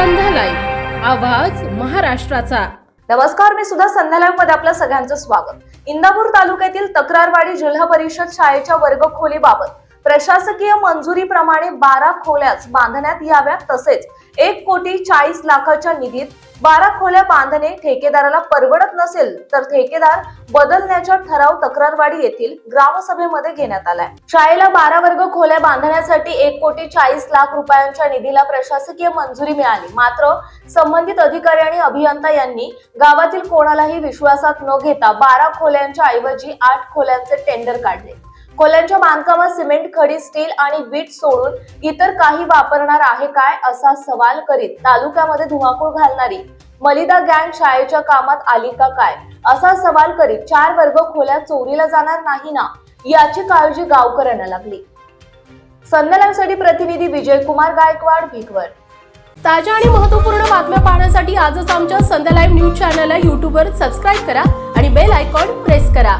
आवाज महाराष्ट्राचा. नमस्कार मी सुद्धा संध्या लाईव्हमध्ये आपल्या सगळ्यांचं स्वागत. इंदापूर तालुक्यातील तक्रारवाडी जिल्हा परिषद शाळेच्या वर्गखोलीबाबत प्रशासकीय मंजुरीप्रमाणे बारा खोल्याच बांधण्यात याव्यात तसेच एक कोटी चाळीस लाखाच्या निधीत बारा खोल्या बांधणे ठेकेदाराला परवडत नसेल तर ठेकेदार बदलण्याचा ठराव तक्रारवाडी येथील ग्रामसभेमध्ये घेण्यात आलाय. शाळेला बारा वर्ग खोल्या बांधण्यासाठी एक कोटी चाळीस लाख रुपयांच्या निधीला प्रशासकीय मंजुरी मिळाली. मात्र संबंधित अधिकारी आणि अभियंता यांनी गावातील कोणालाही विश्वासात न घेता बारा खोल्यांच्या ऐवजी आठ खोल्यांचे टेंडर काढले. खोल्यांच्या बांधकामात सिमेंट खडी स्टील आणि वीट सोडून इतर काही वापरणार आहे काय असा सवाल करीत तालुक्यामध्ये धुमाकूळ घालणारी मलिदा गँग शाळेच्या कामात आली का काय असा सवाल करीत चार वर्ग खोल्या चोरीला जाणार नाही ना याची काळजी गावकऱ्यांना लागली. संदलांसाठी प्रतिनिधी विजयकुमार गायकवाड भिकवर. ताज्या आणि महत्त्वपूर्ण बातम्या पाहण्यासाठी आजच आमच्या संध्या लाईव्ह न्यूज चॅनलला यूट्यूबवर सबस्क्राईब करा आणि बेल आयकॉन प्रेस करा.